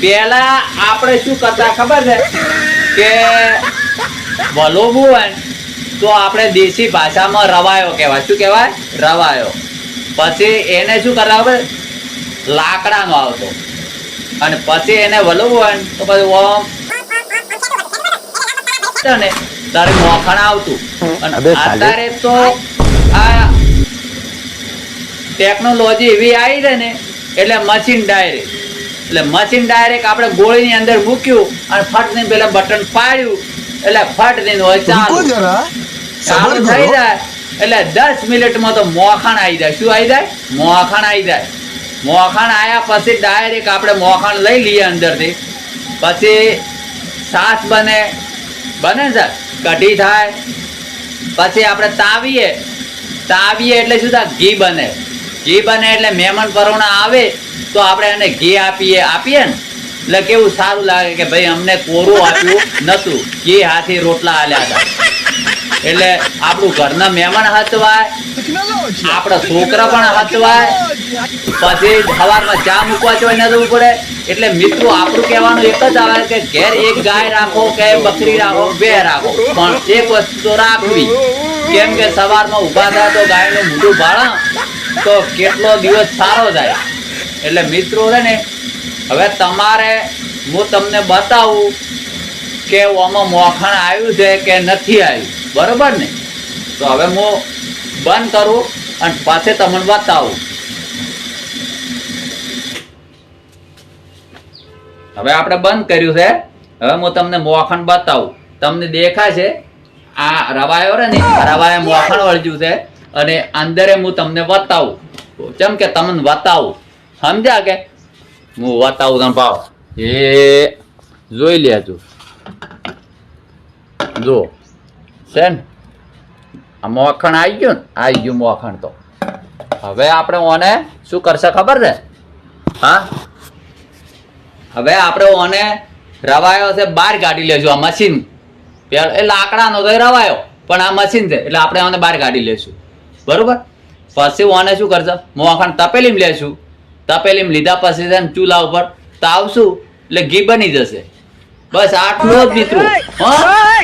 પેલા આપણે શું કરતા ખબર છે? કે વલોવું હોય તો આપણે દેશી ભાષામાં રવાયો કહેવાય. શું કહેવાય? રવાયો. પછી એને શું કરતા ખબર? લાકડાનો આવતો. અને પછી એને વલોવું હોય તો પછી ઓમ. ને તારે મોખણ આવતું. અને અત્યારે તો આ ટેકનોલોજી એવી આવી છે ને એટલે મશીન ડાયરેક્ટ એટલે મશીન ડાયરેક્ટ આપણે ગોળીની અંદર મૂક્યું અને ફટ ને પેલા બટન પાડ્યું. એટલે ફટ ને હોય ચાલુ. ચાલુ થઈ જાય. એટલે દસ મિનિટમાં તો મોખાણ આવી જાય. શું આવી જાય? મોખાણ આવી જાય. મોખાણ આવ્યા પછી ડાયરેક્ટ આપણે મોખાણ લઈ લઈએ અંદરથી. પછી સાસ બને. બને સર કઢી થાય. પછી આપણે તાવીએ. તાવીએ એટલે શું થાય? ઘી બને. ઘી બને એટલે મહેમાન પરોણા આવે, તો આપણે એને ઘી આપીએ આપીએ ને? એટલે કેવું સારું લાગે કે ભાઈ અમને કોરું આપ્યું નતું, ઘી હાથી રોટલા આલ્યા હતા. એટલે આપણું ઘરના મહેમાન હતવાય આપણા છોકરા પણ હતવાય પછી સવારમાં ચા મૂકવા જોઈએ ન જવું પડે. એટલે મિત્રો, આપણું કહેવાનું એક જ આવે કે ઘેર એક ગાય રાખો કે બકરી રાખો, બે રાખો. પણ એક વસ્તુ તો રાખવી. કેમ કે સવારમાં ઊભા થાય તો ગાયનું મોઢું ભાડા તો કેટલો દિવસ સારો જાય? એટલે મિત્રો છે ને, હવે તમારે હું તમને બતાવું કે આમાં મોખણ આવ્યું છે કે નથી આવ્યું. બરોબર ને? તો હવે હું બંધ કરું અને પાછે તમને બતાવું. હવે આપણે બંધ કર્યું છે. હવે હું તમને મોખણ બતાવું. તમને દેખાય છે, આ રવાયો રે ને રવાએ મોખણ વળજ્યું છે. અને અંદરે હું તમને બતાવું જેમ કે તમને બતાવું સમજ્યા કે? હું બતાવું તમે ભાવ. એ જોઈ લેજો. જો. છે આ મોખણ આવી ગયું ને? આવી ગયું મોખણ તો. હવે આપણે ઓને શું કરશે ખબર છે? હા? હવે આપણે ઓને રવાયો છે, બહાર કાઢી લેશું આ મશીન એ લાકડાનો તો રવાયો, પણ આ મશીન છે, એટલે આપણે ઓને બહાર કાઢી લેશું. બરોબર? પછી ઓને શું કરશે? હું આખાને તપેલીમ લેશું તપેલીમ લીધા પછી છે ને ચૂલા ઉપર તાવશું એટલે ઘી બની જશે. બસ આટલું જ મિત્રો. હા.